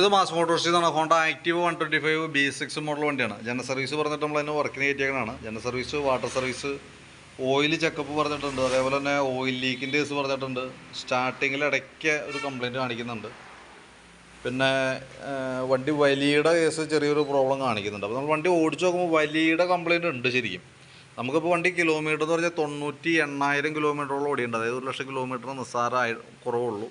ഇത് മാസ് മോട്ടോഴ്സിൽ നിന്നാണ് Honda active one twenty five B six model വണ്ടിയാണ്. ജന സർവീസ് പറഞ്ഞിട്ട് നമ്മൾ അതിന് വർക്കിന് കയറ്റിയേക്കണാണ് ജന service water service oil checkup പറഞ്ഞിട്ടുണ്ട്. അതേപോലെ തന്നെ ഓയിൽ ലീക്കിന്റെ കേസ് പറഞ്ഞിട്ടുണ്ട്. സ്റ്റാർട്ടിങ്ങിൽ ഇടയ്ക്ക് ഒരു കംപ്ലയിന്റ് കാണിക്കുന്നുണ്ട്. പിന്നെ വണ്ടി വലിയുടെ കേസ് ചെറിയൊരു പ്രോബ്ലം കാണിക്കുന്നുണ്ട്. അപ്പോൾ നമ്മൾ വണ്ടി ഓടിച്ച് നോക്കുമ്പോൾ വലിയുടെ കംപ്ലയിന്റ് ഉണ്ട് ശരിക്കും. നമുക്കിപ്പോൾ വണ്ടി കിലോമീറ്റർ എന്ന് പറഞ്ഞാൽ തൊണ്ണൂറ്റി എണ്ണായിരം കിലോമീറ്ററോളം ഓടിയുണ്ട് അതായത് ഒരു ലക്ഷം കിലോമീറ്റർ നിസ്സാരമായി കുറവുള്ളൂ.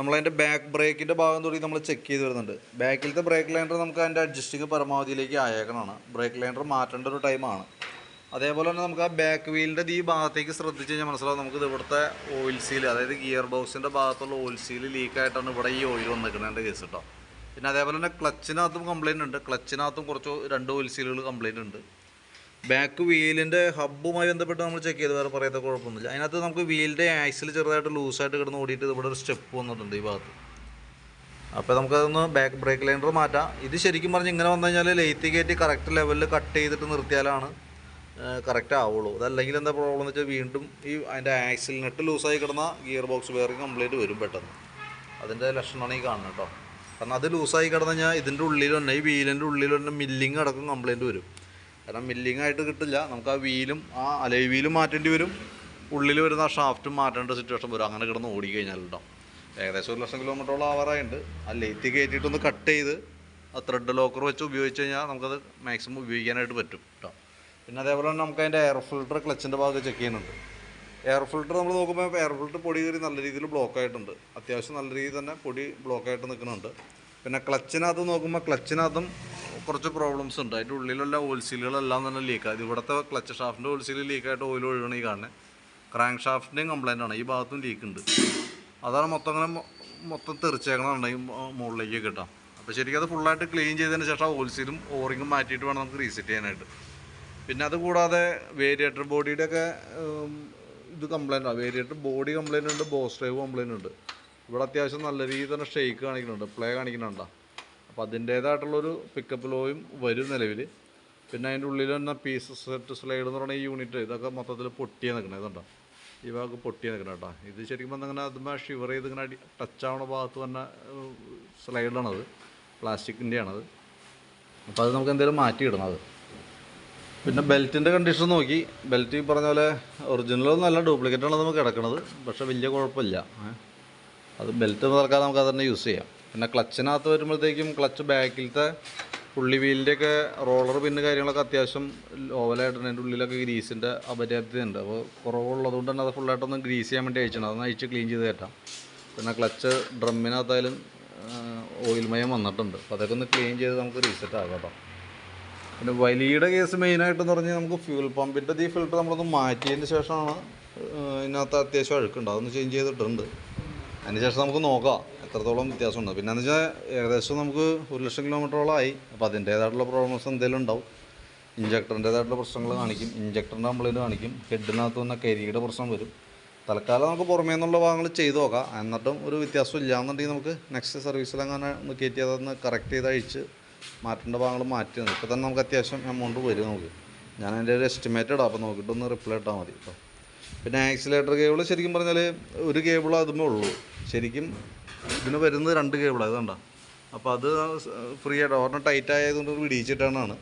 നമ്മളതിന്റെ ബാക്ക് ബ്രേക്കിന്റെ ഭാഗം തുടങ്ങി നമ്മൾ ചെക്ക് ചെയ്ത് വരുന്നുണ്ട്. ബാക്കിലത്തെ ബ്രേക്ക് ലൈൻഡർ നമുക്ക് അതിന്റെ അഡ്ജസ്റ്റിങ് പരമാവധിയിലേക്ക് ആയേക്കണമാണ് ബ്രേക്ക് ലൈൻഡർ മാറ്റേണ്ട ഒരു ടൈമാണ് അതേപോലെ തന്നെ നമുക്ക് ആ ബാക്ക് വീലിന്റെ ഈ ഭാഗത്തേക്ക് ശ്രദ്ധിച്ച് കഴിഞ്ഞാൽ മനസ്സിലാവും നമുക്ക് ഇവിടുത്തെ ഓയിൽ സീൽ അതായത് ഗിയർ ബോക്സിന്റെ ഭാഗത്തുള്ള ഓയിൽ സീൽ ലീക്കായിട്ടാണ് ഇവിടെ ഈ ഓയിൽ വന്നിരിക്കുന്നതിന്റെ കേസ് കേട്ടോ പിന്നെ അതേപോലെ തന്നെ ക്ലച്ചിനകത്തും കംപ്ലയിന്റ് ഉണ്ട്. ക്ലച്ചിനകത്തും കുറച്ച് രണ്ട് ഓയിൽ സീലുകൾ കംപ്ലയിന്റ് ഉണ്ട്. ബാക്ക് വീലിന്റെ ഹബ്ബുമായി ബന്ധപ്പെട്ട് നമ്മൾ ചെക്ക് ചെയ്ത്. വേറെ പറയാത്ത കുഴപ്പമൊന്നുമില്ല. അതിനകത്ത് നമുക്ക് വീലിന്റെ ആക്സിൽ ചെറുതായിട്ട് ലൂസായിട്ട് കിടന്ന് ഓടിയിട്ട് ഇവിടെ ഒരു സ്റ്റെപ്പ് വന്നിട്ടുണ്ട് ഈ ഭാഗത്ത്. അപ്പോൾ നമുക്കതൊന്ന് ബാക്ക് ബ്രേക്ക് ലൈനർ മാറ്റാം. ഇത് ശരിക്കും പറഞ്ഞ് ഇങ്ങനെ വന്നു കഴിഞ്ഞാൽ ലെയ്ത്തി കയറ്റി കറക്റ്റ് ലെവലിൽ കട്ട് ചെയ്തിട്ട് നിർത്തിയാലാണ് കറക്റ്റ് ആവുള്ളൂ. അതല്ലെങ്കിൽ എന്താ പ്രോബ്ലം എന്ന് വെച്ചാൽ വീണ്ടും ഈ അതിന്റെ ആക്സിൽ നെട്ട് ലൂസായി കിടന്ന ഗിയർ ബോക്സ് ബെയറിങ് കംപ്ലീറ്റ് വരും പെട്ടെന്ന്. അതിന്റെ ലക്ഷണമാണ് ഈ കാണുന്നത് കേട്ടോ. കാരണം അത് ലൂസായി കിടന്നു കഴിഞ്ഞാൽ ഇതിന്റെ ഉള്ളിൽ തന്നെ ഈ വീലിന്റെ ഉള്ളിൽ തന്നെ മില്ലിങ് അടക്കം കംപ്ലൈന്റ് വരും. കാരണം മില്ലിങ് ആയിട്ട് കിട്ടില്ല. നമുക്ക് ആ വീലും ആ അലൈ വീലും മാറ്റേണ്ടി വരും. ഉള്ളിൽ വരുന്ന ആ ഷാഫ്റ്റും മാറ്റേണ്ട സിറ്റുവേഷൻ വരും. അങ്ങനെ കിടന്ന് ഓടിക്കഴിഞ്ഞാൽ കേട്ടോ ഏകദേശം ഒരു ലക്ഷം കിലോമീറ്ററോളം ആവാറായുണ്ട് ആ ലൈറ്റ് കയറ്റിയിട്ടൊന്ന് കട്ട് ചെയ്ത് ആ ത്രെഡ് ലോക്കർ വെച്ച് ഉപയോഗിച്ച് കഴിഞ്ഞാൽ നമുക്കത് മാക്സിമം ഉപയോഗിക്കാനായിട്ട് പറ്റും കേട്ടോ പിന്നെ അതേപോലെ തന്നെ നമുക്ക് അതിന്റെ എയർ ഫിൽട്ടർ ക്ലച്ചിന്റെ ഭാഗത്ത് ചെക്ക് ചെയ്യുന്നുണ്ട്. എയർ ഫിൽട്ടർ നമ്മൾ നോക്കുമ്പോൾ എയർ ഫിൽട്ടർ പൊടി കയറി നല്ല രീതിയിൽ ബ്ലോക്ക് ആയിട്ടുണ്ട്. അത്യാവശ്യം നല്ല രീതിയിൽ തന്നെ പൊടി ബ്ലോക്ക് ആയിട്ട് നിൽക്കുന്നുണ്ട്. പിന്നെ ക്ലച്ചിനകത്ത് നോക്കുമ്പോൾ ക്ലച്ചിനകത്തും കുറച്ച് പ്രോബ്ലംസ് ഉണ്ട്. അതിന്റെ ഉള്ളിലുള്ള ഓയിൽ സീലുകളെല്ലാം തന്നെ ലീക്കാണ് ഇത് ഇവിടുത്തെ ക്ലച്ച് ഷാഫ്റ്റിന്റെ ലീക്ക് ലീക്കായിട്ട് ഓയിൽ ഒഴുകണം ഈ കാണുന്നത് ക്രാങ്ക് ഷാഫ്റ്റിന്റെയും കംപ്ലൈന്റ് ആണ്. ഈ ഭാഗത്തും ലീക്ക് ഉണ്ട്. അതാണ് മൊത്തം അങ്ങനെ മൊത്തം തെറിച്ചേക്കണമെന്നുണ്ടെങ്കിൽ മുകളിലേക്ക് കിട്ടാം. അപ്പോൾ ശരിക്കും അത് ഫുള്ളായിട്ട് ക്ലീൻ ചെയ്തതിന് ശേഷം ഓയിൽ ഓറിങ്ങും മാറ്റിയിട്ട് വേണം നമുക്ക് റീസെറ്റ് ചെയ്യാനായിട്ട്. പിന്നെ അത് കൂടാതെ വേരിയേറ്റർ ബോഡിയുടെ ഒക്കെ ഇത് കംപ്ലൈന്റ് ആണ് വേരിയേറ്റർ ബോഡി കംപ്ലൈന്റ് ഉണ്ട് ബോസ് ഡ്രൈവ് കംപ്ലൈന്റ് ഉണ്ട്. ഇവിടെ അത്യാവശ്യം നല്ല രീതിയിൽ തന്നെ ഷെയ്ക്ക് കാണിക്കുന്നുണ്ട് പ്ലേ കാണിക്കുന്നുണ്ടോ. അപ്പോൾ അതിന്റേതായിട്ടുള്ളൊരു പിക്കപ്പ് ലോയും വരും നിലവിൽ പിന്നെ അതിന്റെ ഉള്ളിൽ തന്നെ പീസ് സെറ്റ് സ്ലൈഡ് എന്ന് പറയുന്ന ഈ യൂണിറ്റ് ഇതൊക്കെ മൊത്തത്തിൽ പൊട്ടിയ നിൽക്കണം ഇതുണ്ടോ ഈ ഭാഗം പൊട്ടിയ നിൽക്കണം കേട്ടോ. ഇത് ശരിക്കും പറഞ്ഞാൽ അങ്ങനെ അതുമ്പോൾ ഷിവർ ചെയ്ത് ഇങ്ങനെ ടച്ച് ആവണ ഭാഗത്ത് തന്നെ സ്ലൈഡാണത് പ്ലാസ്റ്റിക്കിന്റെയാണത് അപ്പോൾ അത് നമുക്ക് എന്തെങ്കിലും മാറ്റിയിടണം അത്. പിന്നെ ബെൽറ്റിന്റെ കണ്ടീഷൻ നോക്കി. ബെൽറ്റ് ഈ പറഞ്ഞ പോലെ ഒറിജിനലൊന്നും നല്ല ഡ്യൂപ്ലിക്കേറ്റ് ആണ് നമുക്ക് കിടക്കണത്. പക്ഷേ വലിയ കുഴപ്പമില്ല. അത് ബെൽറ്റ് നിറക്കാതെ നമുക്ക് അത് തന്നെ യൂസ് ചെയ്യാം. പിന്നെ ക്ലച്ചിനകത്ത് വരുമ്പോഴത്തേക്കും ക്ലച്ച് ബാക്കിലത്തെ ഉള്ളി വീലിന്റെയൊക്കെ റോളർ പിന്നെ കാര്യങ്ങളൊക്കെ അത്യാവശ്യം ഓവലായിട്ടുണ്ട് അതിന്റെ ഉള്ളിലൊക്കെ ഗ്രീസിന്റെ അപര്യാപ്തതയുണ്ട്. അപ്പോൾ കുറവുള്ളതുകൊണ്ട് തന്നെ അത് ഫുള്ളായിട്ടൊന്ന് ഗ്രീസ് ചെയ്യാൻ വേണ്ടി അയച്ചിട്ടുണ്ട് അതൊന്ന് അയച്ച് ക്ലീൻ ചെയ്ത് കയറ്റാം. പിന്നെ ക്ലച്ച് ഡ്രമ്മിനകത്തായാലും ഓയിൽ മയം വന്നിട്ടുണ്ട്. അപ്പോൾ അതൊക്കെ ഒന്ന് ക്ലീൻ ചെയ്ത് നമുക്ക് റീസെറ്റ് ആകാം കേട്ടോ. പിന്നെ വലിയുടെ കേസ് മെയിനായിട്ടെന്ന് പറഞ്ഞാൽ നമുക്ക് ഫ്യൂൽ പമ്പിന്റെ ഈ ഫിൽറ്റർ നമ്മളൊന്ന് മാറ്റിയതിന് ശേഷമാണ് ഇതിനകത്ത് അത്യാവശ്യം അഴുക്കുണ്ട്. അതൊന്ന് ചേഞ്ച് ചെയ്തിട്ടുണ്ട്. അതിന് ശേഷം നമുക്ക് നോക്കാം എത്രത്തോളം വ്യത്യാസമുണ്ട്. പിന്നെ എന്ന് വെച്ചാൽ ഏകദേശം നമുക്ക് ഒരു ലക്ഷം കിലോമീറ്ററോളം ആയി. അപ്പോൾ അതിന്റേതായിട്ടുള്ള പ്രോബ്ലംസ് എന്തെങ്കിലും ഉണ്ടാവും. ഇഞ്ചക്ടറിന്റേതായിട്ടുള്ള പ്രശ്നങ്ങൾ കാണിക്കും. ഇഞ്ചക്ടറിന്റെ നമ്മളിൽ കാണിക്കും. ഹെഡിനകത്ത് തന്നെ കരിയുടെ പ്രശ്നം വരും. തൽക്കാലം നമുക്ക് പുറമേ നിന്നുള്ള ഭാഗങ്ങൾ ചെയ്ത് നോക്കാം. എന്നിട്ടും ഒരു വ്യത്യാസം ഇല്ലാന്നുണ്ടെങ്കിൽ നമുക്ക് നെക്സ്റ്റ് സർവീസിലങ്ങനെ ഒന്ന് കയറ്റി അതൊന്ന് കറക്റ്റ് ചെയ്ത് അഴിച്ച് മാറ്റേണ്ട ഭാഗങ്ങൾ മാറ്റി ഇപ്പോൾ തന്നെ നമുക്ക് അത്യാവശ്യം എമൗണ്ട് വരും നമുക്ക്. ഞാൻ അതിന്റെ ഒരു എസ്റ്റിമേറ്റ് ഇടാം. അപ്പോൾ നോക്കിയിട്ടൊന്ന് റിപ്ലൈ ഇട്ടാൽ മതി. കേട്ടോ പിന്നെ ആക്സിലേറ്റർ കേബിൾ ശരിക്കും പറഞ്ഞാൽ ഒരു കേബിൾ അതുമേ ഉള്ളൂ. ശരിക്കും ഇതിന് വരുന്നത് രണ്ട് കേബിൾ അത് കണ്ട? അപ്പോൾ അത് ഫ്രീ ആയിട്ട് ഒരെണ്ണം ടൈറ്റ് ആയതുകൊണ്ട് പിടിയിച്ചിട്ടാണ്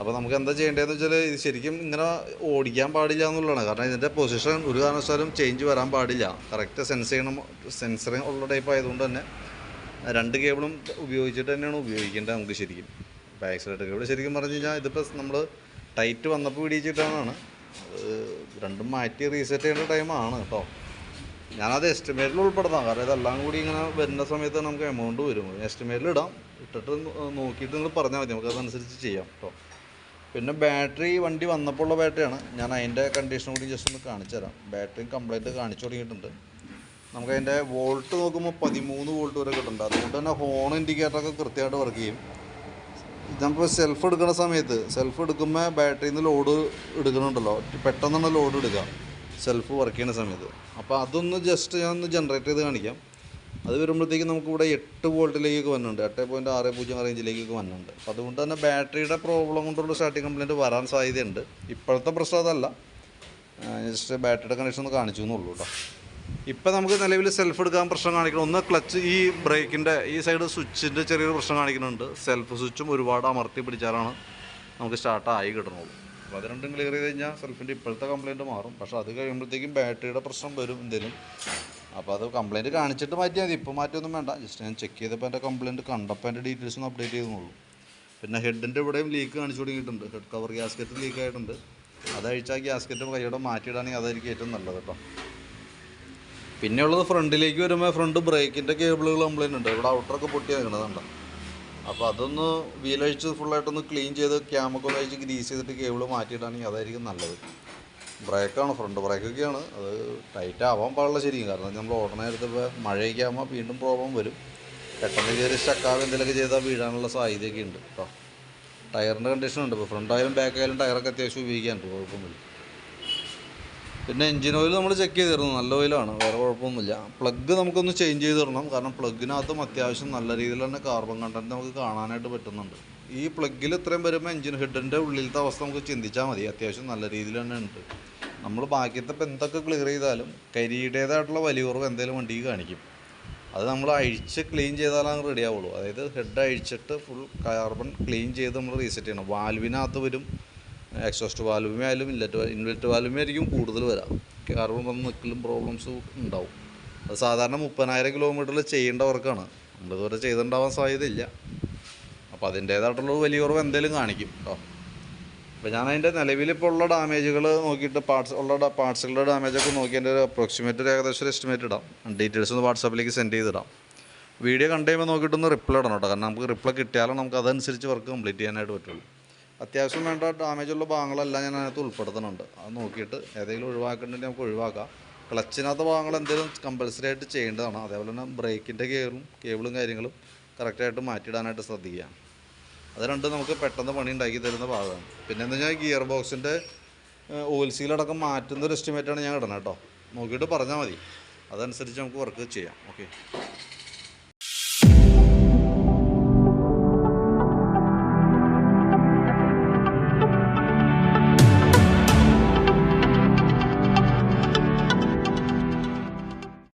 അപ്പോൾ നമുക്ക് എന്താ ചെയ്യേണ്ടതെന്ന് വെച്ചാൽ ഇത് ശരിക്കും ഇങ്ങനെ ഓടിക്കാൻ പാടില്ല എന്നുള്ളതാണ്. കാരണം ഇതിന്റെ പൊസിഷൻ ഒരു കാരണവശാലും ചേഞ്ച് വരാൻ പാടില്ല. കറക്റ്റ് സെൻസ് ചെയ്യണം സെൻസറിങ് ഉള്ള ടൈപ്പ് ആയതുകൊണ്ട് തന്നെ രണ്ട് കേബിളും ഉപയോഗിച്ചിട്ട് തന്നെയാണ് ഉപയോഗിക്കേണ്ടത് നമുക്ക് ശരിക്കും. ബാക്ക് സൈഡ് കേബിൾ ശരിക്കും പറഞ്ഞു കഴിഞ്ഞാൽ ഇതിപ്പോൾ നമ്മൾ ടൈറ്റ് വന്നപ്പോൾ പിടിച്ചിട്ടാണ് അത് രണ്ടും മാറ്റി റീസെറ്റ് ചെയ്യേണ്ട ടൈമാണ് കേട്ടോ ഞാനത് എസ്റ്റിമേറ്റിൽ ഉൾപ്പെടുത്താം. കാരണം ഇതെല്ലാം കൂടി ഇങ്ങനെ വരുന്ന സമയത്ത് നമുക്ക് എമൗണ്ട് വരും. എസ്റ്റിമേറ്റിൽ ഇടാം. ഇട്ടിട്ട് നോക്കിയിട്ട് നിങ്ങൾ പറഞ്ഞാൽ മതി. നമുക്ക് അതനുസരിച്ച് ചെയ്യാം കേട്ടോ പിന്നെ ബാറ്ററി വണ്ടി വന്നപ്പോൾ ഉള്ള ബാറ്ററിയാണ് ഞാൻ അതിന്റെ കണ്ടീഷൻ കൂടി ജസ്റ്റ് ഒന്ന് കാണിച്ചു തരാം. ബാറ്ററി കംപ്ലൈന്റ് കാണിച്ചു തുടങ്ങിയിട്ടുണ്ട്. നമുക്ക് അതിന്റെ വോൾട്ട് നോക്കുമ്പോൾ പതിമൂന്ന് വോൾട്ട് വരെ കിട്ടുന്നുണ്ട് അതുകൊണ്ട് തന്നെ ഹോൺ ഇൻഡിക്കേറ്ററൊക്കെ കൃത്യമായിട്ട് വർക്ക് ചെയ്യും. ഇതിപ്പോൾ സെൽഫ് എടുക്കുന്ന സമയത്ത് സെൽഫ് എടുക്കുമ്പോൾ ബാറ്ററിയിൽ നിന്ന് ലോഡ് എടുക്കുന്നുണ്ടല്ലോ പെട്ടെന്നാണ് ലോഡ് എടുക്കുക സെൽഫ് വർക്ക് ചെയ്യുന്ന സമയത്ത്. അപ്പോൾ അതൊന്ന് ജസ്റ്റ് ഞാൻ ഒന്ന് ജനറേറ്റ് ചെയ്ത് കാണിക്കാം. അത് വരുമ്പോഴത്തേക്കും നമുക്കിവിടെ എട്ട് വോൾട്ടിലേക്കൊക്കെ വന്നിട്ടുണ്ട്. എട്ട് പോയിന്റ് ആറ് പൂജ്യം റേഞ്ചിലേക്കൊക്കെ വന്നിട്ടുണ്ട്. അപ്പോൾ അതുകൊണ്ട് തന്നെ ബാറ്ററിയുടെ പ്രോബ്ലം കൊണ്ടുള്ള സ്റ്റാർട്ടിങ് കംപ്ലയിന്റ് വരാൻ സാധ്യതയുണ്ട്. ഇപ്പോഴത്തെ പ്രശ്നം അതല്ല. ജസ്റ്റ് ബാറ്ററിയുടെ കണക്ഷൻ ഒന്ന് കാണിച്ചു എന്നുള്ളൂ കേട്ടോ ഇപ്പം നമുക്ക് നിലവിൽ സെൽഫ് എടുക്കാൻ പ്രശ്നം കാണിക്കണം. ഒന്ന് ക്ലച്ച് ഈ ബ്രേക്കിന്റെ ഈ സൈഡ് സ്വിച്ചിന്റെ ചെറിയൊരു പ്രശ്നം കാണിക്കുന്നുണ്ട്. സെൽഫ് സ്വിച്ചും ഒരുപാട് അമർത്തി പിടിച്ചാലാണ് നമുക്ക് സ്റ്റാർട്ടായി കിട്ടണുള്ളൂ. അപ്പോൾ അത് രണ്ടും ക്ലിയർ ചെയ്ത് കഴിഞ്ഞാൽ സെൽഫിന്റെ ഇപ്പോഴത്തെ കംപ്ലയിന്റ് മാറും. പക്ഷേ അത് കഴിയുമ്പോഴത്തേക്കും ബാറ്ററിയുടെ പ്രശ്നം വരും എന്തെങ്കിലും അപ്പോൾ അത് കംപ്ലയിന്റ് കാണിച്ചിട്ട് മാറ്റിയാൽ മതി. ഇപ്പോൾ മാറ്റിയൊന്നും വേണ്ട. ജസ്റ്റ് ഞാൻ ചെക്ക് ചെയ്തപ്പോൾ എന്റെ കംപ്ലയിന്റ് കണ്ടപ്പോൾ എന്റെ ഡീറ്റെയിൽസ് ഒന്ന് അപ്ഡേറ്റ് ചെയ്തെന്നുള്ളൂ പിന്നെ ഹെഡിന്റെ ഇവിടെയും ലീക്ക് കാണിച്ചു തുടങ്ങിയിട്ടുണ്ട്. ഹെഡ് കവർ ഗ്യാസ്കറ്റ് ലീക്ക് ആയിട്ടുണ്ട്. അത് അഴിച്ചാൽ ഗ്യാസ്കറ്റ് കൈയോടെ മാറ്റിയിടാണെങ്കിൽ അതായിരിക്കും ഏറ്റവും നല്ലത് കേട്ടോ. പിന്നെയുള്ളത് ഫ്രണ്ടിലേക്ക് വരുമ്പോൾ ഫ്രണ്ട് ബ്രേക്കിന്റെ കേബിളുകൾ കംപ്ലയിന്റ് ഉണ്ട്. ഇവിടെ ഔട്ടറൊക്കെ പൊട്ടി നിൽക്കണതുണ്ട് അപ്പോൾ അതൊന്ന് വീലഴിച്ച് ഫുള്ളായിട്ടൊന്ന് ക്ലീൻ ചെയ്ത് ക്യാമൊക്കെ ഒന്ന് അഴിച്ച് ഗ്രീസ് ചെയ്തിട്ട് കേബിൾ മാറ്റിയിടാണെങ്കിൽ അതായിരിക്കും നല്ലത്. ബ്രേക്കാണ് ഫ്രണ്ട് ബ്രേക്കൊക്കെയാണ് അത് ടൈറ്റ് ആവാൻ പാടില്ല ശരിക്കും. കാരണം നമ്മൾ ഓടണ നേരത്ത് ഇപ്പോൾ മഴയൊക്കെ ആകുമ്പോൾ വീണ്ടും പ്രോബ്ലം വരും. പെട്ടെന്ന് കയറി സ്റ്റക്കാവ് എന്തെങ്കിലുമൊക്കെ ചെയ്താൽ വീഴാനുള്ള സാധ്യതയൊക്കെ ഉണ്ട് കേട്ടോ ടയറിന്റെ കണ്ടീഷൻ ഉണ്ട്. ഇപ്പോൾ ഫ്രണ്ട് ആയാലും ബാക്ക് ആയാലും ടയറൊക്കെ അത്യാവശ്യം ഉപയോഗിക്കാനുണ്ട്. കുഴപ്പമൊന്നുമില്ല. പിന്നെ എഞ്ചിൻ ഓയിൽ നമ്മൾ ചെക്ക് ചെയ്തിരുന്നു. നല്ല ഓയിലാണ് വേറെ കുഴപ്പമൊന്നുമില്ല. പ്ലഗ് നമുക്കൊന്ന് ചേഞ്ച് ചെയ്ത് തരണം കാരണം പ്ലഗിനകത്തും അത്യാവശ്യം നല്ല രീതിയിൽ തന്നെ കാർബൺ കണ്ടന്റ് നമുക്ക് കാണാനായിട്ട് പറ്റുന്നുണ്ട്. ഈ പ്ലഗിൽ ഇത്രയും വരുമ്പോൾ എഞ്ചിൻ ഹെഡിന്റെ ഉള്ളിലത്തെ അവസ്ഥ നമുക്ക് ചിന്തിച്ചാൽ മതി. അത്യാവശ്യം നല്ല രീതിയിൽ തന്നെ ഉണ്ട്. നമ്മൾ ബാക്കിയത്തെ ഇപ്പം എന്തൊക്കെ ക്ലിയർ ചെയ്താലും കരിയുടേതായിട്ടുള്ള വലിയ കുറവ് എന്തെങ്കിലും വണ്ടിക്ക് കാണിക്കും. അത് നമ്മൾ അഴിച്ച് ക്ലീൻ ചെയ്താലാണ് റെഡി ആവുള്ളൂ. അതായത് ഹെഡ് അഴിച്ചിട്ട് ഫുൾ കാർബൺ ക്ലീൻ ചെയ്ത് നമ്മൾ റീസെറ്റ് ചെയ്യണം. വാൽവിനകത്ത് വരും. എക്സോസ്റ്റ് വാൽവുമേ ആയാലും ഇൻലെറ്റ് ഇൻലെറ്റ് വാൽവുമേ ആയിരിക്കും കൂടുതൽ വരാം. കാർബൺ വന്ന് നിൽക്കലും പ്രോബ്ലംസ് ഉണ്ടാവും. അത് സാധാരണ മുപ്പതിനായിരം കിലോമീറ്ററിൽ ചെയ്യേണ്ട വർക്കാണ് നമ്മളിതുവരെ ചെയ്തിട്ടുണ്ടാവാൻ സാധ്യതയില്ല. അപ്പോൾ അതിന്റേതായിട്ടുള്ള വലിയ കുറവ് എന്തെങ്കിലും കാണിക്കും കേട്ടോ അപ്പോൾ ഞാൻ അതിന്റെ നിലവിലിപ്പോൾ ഉള്ള ഡാമേജുകൾ നോക്കിയിട്ട് പാർട്സ് ഉള്ള പാർട്സുകളുടെ ഡാമേജൊക്കെ നോക്കി എന്റെ ഒരു അപ്രോക്സിമേറ്റ് ഒരു ഏകദേശം ഒരു എസ്റ്റിമേറ്റ് ഇടാം. ഡീറ്റെയിൽസ് ഒന്ന് വാട്സാപ്പിലേക്ക് സെൻഡ് ചെയ്തിടാം. വീഡിയോ കണ്ടു കഴിയുമ്പോൾ നോക്കിയിട്ടൊന്ന് റിപ്ലൈ ഇടണം കേട്ടോ കാരണം നമുക്ക് റിപ്ലൈ കിട്ടിയാലും നമുക്ക് അതനുസരിച്ച് വർക്ക് കംപ്ലീറ്റ് ചെയ്യാനായിട്ട് പറ്റുള്ളൂ. അത്യാവശ്യം വേണ്ട ഡാമേജുള്ള ഭാഗങ്ങളെല്ലാം ഞാൻ അതിനകത്ത് ഉൾപ്പെടുത്തുന്നുണ്ട്. അത് നോക്കിയിട്ട് ഏതെങ്കിലും ഒഴിവാക്കേണ്ടെങ്കിൽ നമുക്ക് ഒഴിവാക്കാം. ക്ലച്ചിനകത്ത് ഭാഗങ്ങൾ എന്തെങ്കിലും കമ്പൽസറി ആയിട്ട് ചെയ്യേണ്ടതാണ്. അതേപോലെ തന്നെ ബ്രേക്കിന്റെ കേബിളും കേബിളും കാര്യങ്ങളും കറക്റ്റായിട്ട് മാറ്റിയിടാനായിട്ട് ശ്രദ്ധിക്കുക. അത് രണ്ട് നമുക്ക് പെട്ടെന്ന് പണി ഉണ്ടാക്കി തരുന്ന ഭാഗമാണ്. പിന്നെ എന്താ വെച്ചാൽ ഗിയർ ബോക്സിന്റെ ഓയിൽ സീലടക്കം മാറ്റുന്ന ഒരു എസ്റ്റിമേറ്റാണ് ഞാൻ ഇടണം കേട്ടോ നോക്കിയിട്ട് പറഞ്ഞാൽ മതി. അതനുസരിച്ച് നമുക്ക് വർക്ക് ചെയ്യാം. ഓക്കെ